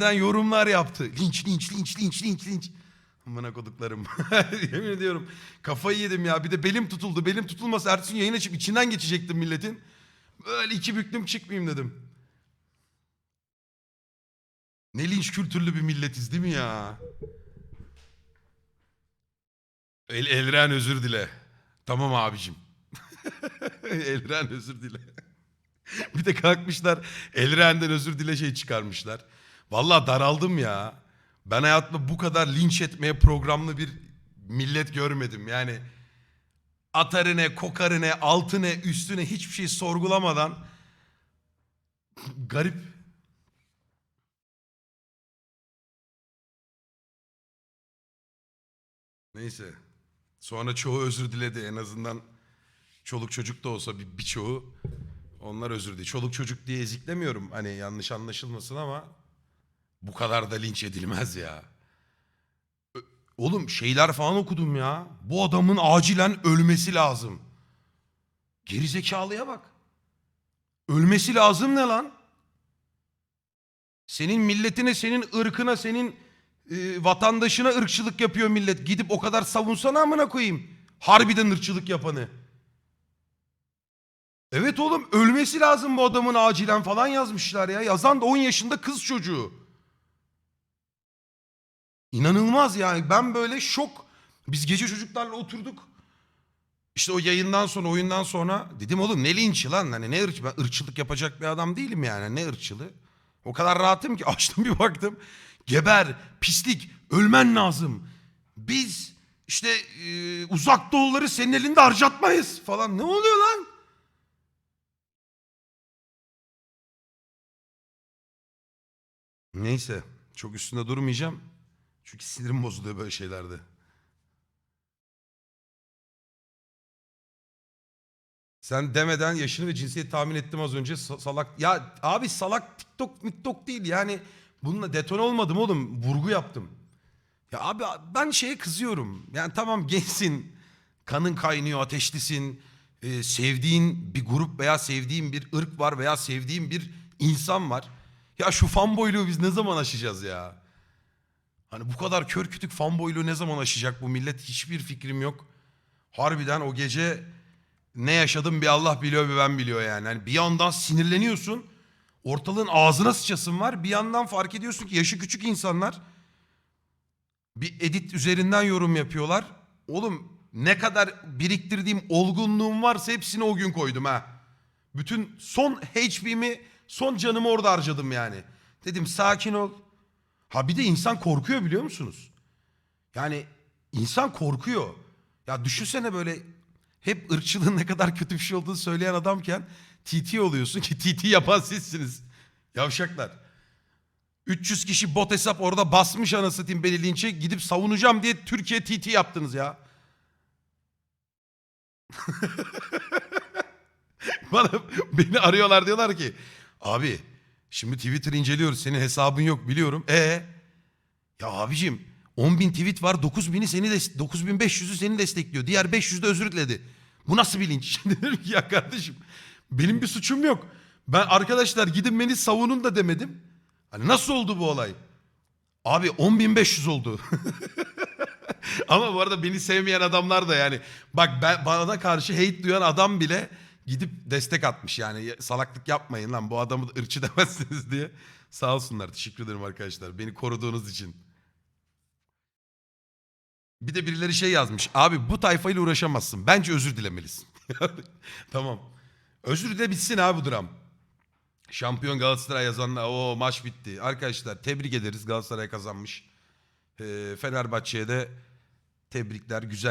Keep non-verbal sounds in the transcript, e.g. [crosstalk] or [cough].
Yorumlar yaptı. Linç, linç, linç, linç, linç, linç. Amına koduklarım. [laughs] Yemin ediyorum. Kafayı yedim ya. Bir de belim tutuldu. Belim tutulmasa ertesi gün yayın açıp içinden geçecektim milletin. Böyle iki büklüm çıkmayayım dedim. Ne linç kültürlü bir milletiz değil mi ya? El, Elren özür dile. Tamam abicim. [laughs] Elren özür dile. [laughs] bir de kalkmışlar Elren'den özür dile şey çıkarmışlar. Vallahi daraldım ya. Ben hayatımda bu kadar linç etmeye programlı bir millet görmedim. Yani atarı ne, kokarı ne, altı ne, üstü ne hiçbir şey sorgulamadan garip. Neyse. Sonra çoğu özür diledi en azından çoluk çocuk da olsa bir birçoğu onlar özür diledi. Çoluk çocuk diye eziklemiyorum hani yanlış anlaşılmasın ama bu kadar da linç edilmez ya. Oğlum şeyler falan okudum ya. Bu adamın acilen ölmesi lazım. Gerizekalıya bak. Ölmesi lazım ne lan? Senin milletine, senin ırkına, senin e, vatandaşına ırkçılık yapıyor millet. Gidip o kadar savunsana amına koyayım. Harbiden ırkçılık yapanı. Evet oğlum ölmesi lazım bu adamın acilen falan yazmışlar ya. Yazan da 10 yaşında kız çocuğu. İnanılmaz yani ben böyle şok. Biz gece çocuklarla oturduk. İşte o yayından sonra oyundan sonra dedim oğlum ne linçi lan hani ne ırk ben ırkçılık yapacak bir adam değilim yani ne ırkçılığı. O kadar rahatım ki [laughs] açtım bir baktım. Geber, pislik, ölmen lazım. Biz işte e, uzak doğuları senin elinde harcatmayız falan. Ne oluyor lan? Neyse çok üstünde durmayacağım. Çünkü sinirim bozuluyor böyle şeylerde. Sen demeden yaşını ve cinsiyeti tahmin ettim az önce Sa- salak. Ya abi salak TikTok miktok değil yani bununla deton olmadım oğlum vurgu yaptım. Ya abi ben şeye kızıyorum. Yani tamam gençsin, kanın kaynıyor, ateşlisin, e, sevdiğin bir grup veya sevdiğin bir ırk var veya sevdiğin bir insan var. Ya şu fanboyluğu biz ne zaman aşacağız ya? Hani bu kadar kör kütük fanboyluğu ne zaman aşacak bu millet hiçbir fikrim yok. Harbiden o gece ne yaşadım bir Allah biliyor bir ben biliyor yani. Hani bir yandan sinirleniyorsun. Ortalığın ağzına sıçasın var. Bir yandan fark ediyorsun ki yaşı küçük insanlar bir edit üzerinden yorum yapıyorlar. Oğlum ne kadar biriktirdiğim olgunluğum varsa hepsini o gün koydum ha. Bütün son HP'mi, son canımı orada harcadım yani. Dedim sakin ol. Ha bir de insan korkuyor biliyor musunuz? Yani insan korkuyor. Ya düşünsene böyle hep ırkçılığın ne kadar kötü bir şey olduğunu söyleyen adamken TT oluyorsun ki TT yapan sizsiniz. Yavşaklar. 300 kişi bot hesap orada basmış anasını satayım beni linçe gidip savunacağım diye Türkiye TT yaptınız ya. [laughs] Bana beni arıyorlar diyorlar ki abi şimdi Twitter inceliyoruz senin hesabın yok biliyorum. E ya abicim 10.000 tweet var 9.000'i seni de 9.500'ü seni destekliyor. Diğer 500 de özür diledi. Bu nasıl bir linç? [laughs] Dedim ki ya kardeşim benim bir suçum yok. Ben arkadaşlar gidin beni savunun da demedim. Hani nasıl oldu bu olay? Abi 10.500 oldu. [laughs] Ama bu arada beni sevmeyen adamlar da yani bak ben, bana karşı hate duyan adam bile gidip destek atmış yani Ya- salaklık yapmayın lan bu adamı da ırkçı [laughs] demezsiniz diye. Sağ olsunlar teşekkür ederim arkadaşlar beni koruduğunuz için. Bir de birileri şey yazmış abi bu tayfayla uğraşamazsın bence özür dilemelisin. [laughs] tamam özür dile bitsin abi bu dram. Şampiyon Galatasaray yazanlar o maç bitti. Arkadaşlar tebrik ederiz Galatasaray kazanmış. Ee, Fenerbahçe'ye de tebrikler güzel